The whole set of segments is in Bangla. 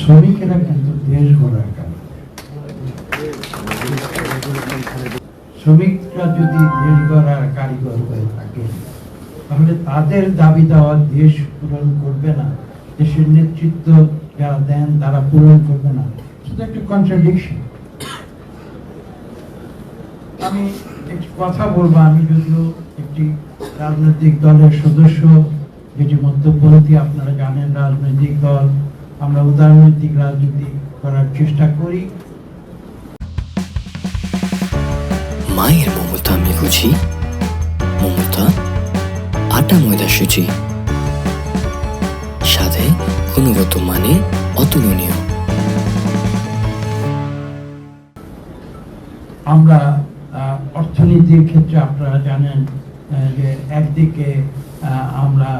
শ্রমিকেরা কিন্তু দেশ গড়ার কারণ। শ্রমিকরা যদি দেশ গড়ার কারিগর হয়ে থাকে তাহলে তাদের দাবি দেওয়া দেশ পূরণ করবে না, দেশের নেতৃত্ব যারা দেন তারা পূরণ করবে না। সেটা একটা কন্ট্রাডিকশন আমি একটি কথা বলব, আমি যদিও একটি রাজনৈতিক দলের সদস্য, যেটি মধ্যপন্থী আপনারা জানেন রাজনৈতিক দল। আমরা উদারনৈতিক রাজনীতি করার চেষ্টা করি। মায়ের মমতা মেগুচি মমতা আটা ময়দা সুচি সাথে গুণগত মানে অতুলনীয়। আমরা অর্থনীতির ক্ষেত্রে আপনারা জানেন যে একদিকে আমরা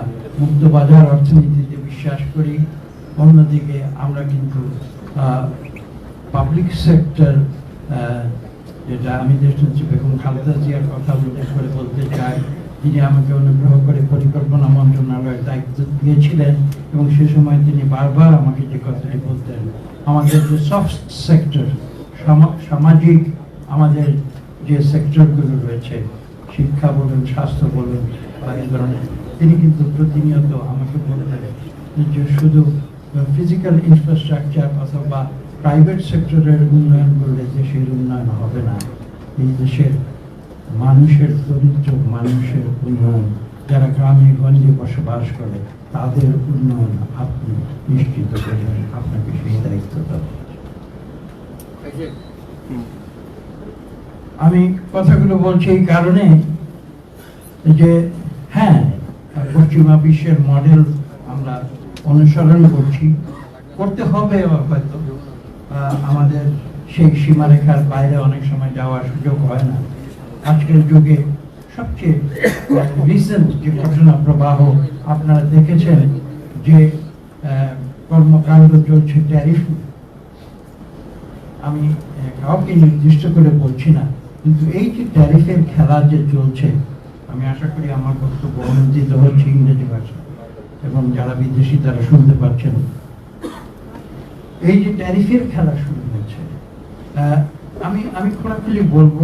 মুক্ত বাজার অর্থনীতিতে বিশ্বাস করি অন্যদিকে আমরা কিন্তু পাবলিক সেক্টর যেটা আমি দেশনেত্রী বেগম খালেদা জিয়ার কথা উল্লেখ করে বলতে চাই যিনি আমাকে অনুগ্রহ করে পরিকল্পনা মন্ত্রণালয়ের দায়িত্ব দিয়েছিলেন এবং সে সময় তিনি বারবার আমাকে যে কথাটি বলতেন, আমাদের যে সফট সেক্টর সামাজিক আমাদের যে সেক্টরগুলো রয়েছে, শিক্ষা বলুন, স্বাস্থ্য বলুন, বা এই ধরনের, তিনি কিন্তু প্রতিনিয়ত আমাকে বলতেন যে শুধু ফিজিক্যাল ইনফ্রাস্ট্রাকচার অথবা প্রাইভেট সেক্টরের উন্নয়ন করলে দেশের উন্নয়ন হবে না, এই দেশের মানুষের দরিদ্র মানুষের উন্নয়ন, যারা গ্রামে, গঞ্জে বসবাস করে, তাদের উন্নয়ন আপনি নিশ্চিত করবেন। আপনাকে সেই দায়িত্ব আমি কথাগুলো বলছি এই কারণে যে হ্যাঁ পশ্চিমা বিশ্বের মডেল আমরা অনুসরণ করছি। করতে হবে হয়তো। আমাদের সেই সীমারেখার বাইরে অনেক সময় যাওয়ার সুযোগ হয় না। আজকের যুগে সবচেয়ে রিসেন্ট যে ঘটনা প্রবাহ আপনারা দেখেছেন যে কর্মকাণ্ড চলছে ট্যারিফ আমি কাউকে নির্দিষ্ট করে বলছি না, কিন্তু এই যে ট্যারিফের খেলা যে চলছে, আমি আশা করি আমার বক্তব্য অনুদিত হচ্ছে ইংরেজি ভাষা এবং যারা বিদেশি তারা শুনতে পাচ্ছেন। এই যে ট্যারিফের খেলা শুরু হয়েছে আমি আমি খোলাখুলি বলব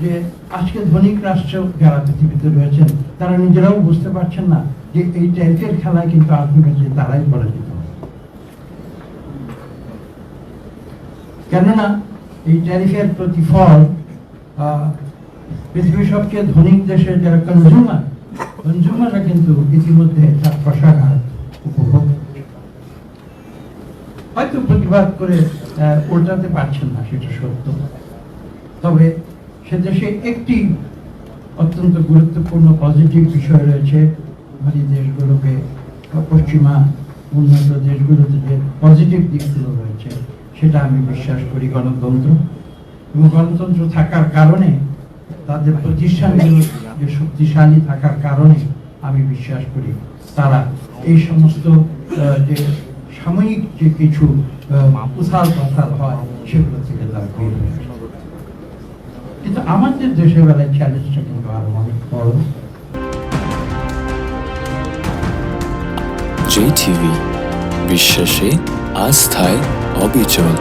যে আজকে ধনিক রাষ্ট্র যারা পৃথিবীতে রয়েছেন তারা নিজেরাও বুঝতে পারছেন না যে এই ট্যারিফের খেলায় কিন্তু আলটিমেটলি তারাই পরাজিত কেননা এই ট্যারিফের প্রতিফল আহ, পৃথিবীর সবচেয়ে ধনিক দেশের যারা কনজিউমার কনজিউমাররা কিন্তু ইতিমধ্যে তার প্রসাঘাত উপভোগ হয়তো প্রতিবাদ করে উল্টাতে পারছেন না, সেটা সত্য। তবে সে দেশে একটি অত্যন্ত গুরুত্বপূর্ণ পজিটিভ বিষয় রয়েছে ধনী দেশগুলোকে পশ্চিমা উন্নত দেশগুলোতে যে পজিটিভ দিকগুলো রয়েছে, সেটা আমি বিশ্বাস করি গণতন্ত্র। এবং গণতন্ত্র থাকার কারণে তাদের প্রতিষ্ঠানগুলো যে শক্তিশালী থাকার কারণে আমি বিশ্বাস করি, তারা এই সমস্ত যে সাময়িক যে কিছু উথাল পাথাল হয়, সেগুলো থেকে তারা কিন্তু আমাদের দেশের বেলায় চ্যালেঞ্জটা কিন্তু আরও অনেক বড়। টিভি বিশ্বাসে, আস্থায়, অবিচল।